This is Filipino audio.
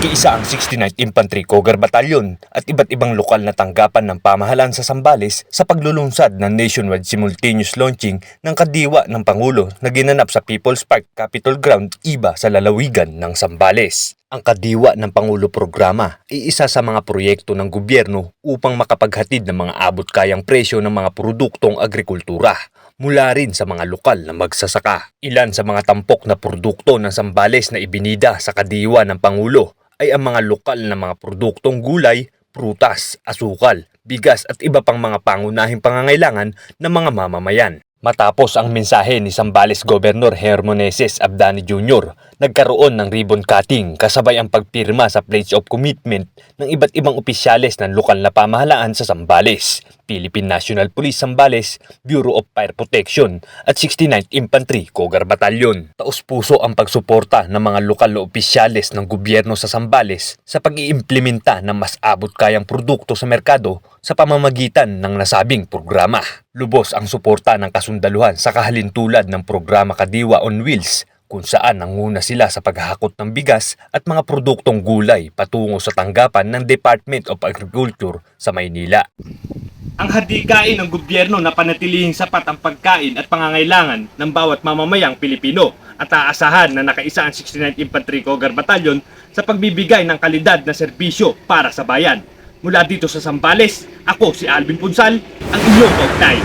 Nakiisa ang 69th Infantry Cougar Battalion at iba't ibang lokal na tanggapan ng pamahalaan sa Sambales sa paglulunsad ng nationwide simultaneous launching ng kadiwa ng Pangulo na ginanap sa People's Park Capitol Ground iba sa lalawigan ng Sambales. Ang kadiwa ng Pangulo programa ay isa sa mga proyekto ng gobyerno upang makapaghatid ng mga abot kayang presyo ng mga produktong agrikultura mula rin sa mga lokal na magsasaka. Ilan sa mga tampok na produkto ng Sambales na ibinida sa kadiwa ng Pangulo ay ang mga lokal na mga produktong gulay, prutas, asukal, bigas at iba pang mga pangunahing pangangailangan ng mga mamamayan. Matapos ang mensahe ni Sambales Governor Hermoneses Abdani Jr., nagkaroon ng ribbon cutting kasabay ang pagpirma sa Pledge of Commitment ng iba't ibang opisyales ng lokal na pamahalaan sa Sambales, Philippine National Police Sambales, Bureau of Fire Protection at 69th Infantry Cougar Battalion. Taus-puso ang pagsuporta ng mga lokal na opisyales ng gobyerno sa Sambales sa pag-iimplementa ng mas abot kayang produkto sa merkado sa pamamagitan ng nasabing programa. Lubos ang suporta ng kasundaluhan sa kahalintulad ng programa Kadiwa on Wheels kung saan nanguna sila sa paghahakot ng bigas at mga produktong gulay patungo sa tanggapan ng Department of Agriculture sa Maynila. Ang hadikain ng gobyerno na panatilihing sapat ang pagkain at pangangailangan ng bawat mamamayang Pilipino at aasahan na nakaisa ang 69th Infantry Cougar Battalion sa pagbibigay ng kalidad na serbisyo para sa bayan. Mula dito sa Sambales, ako si Alvin Punsal, ang inyong kaugnay.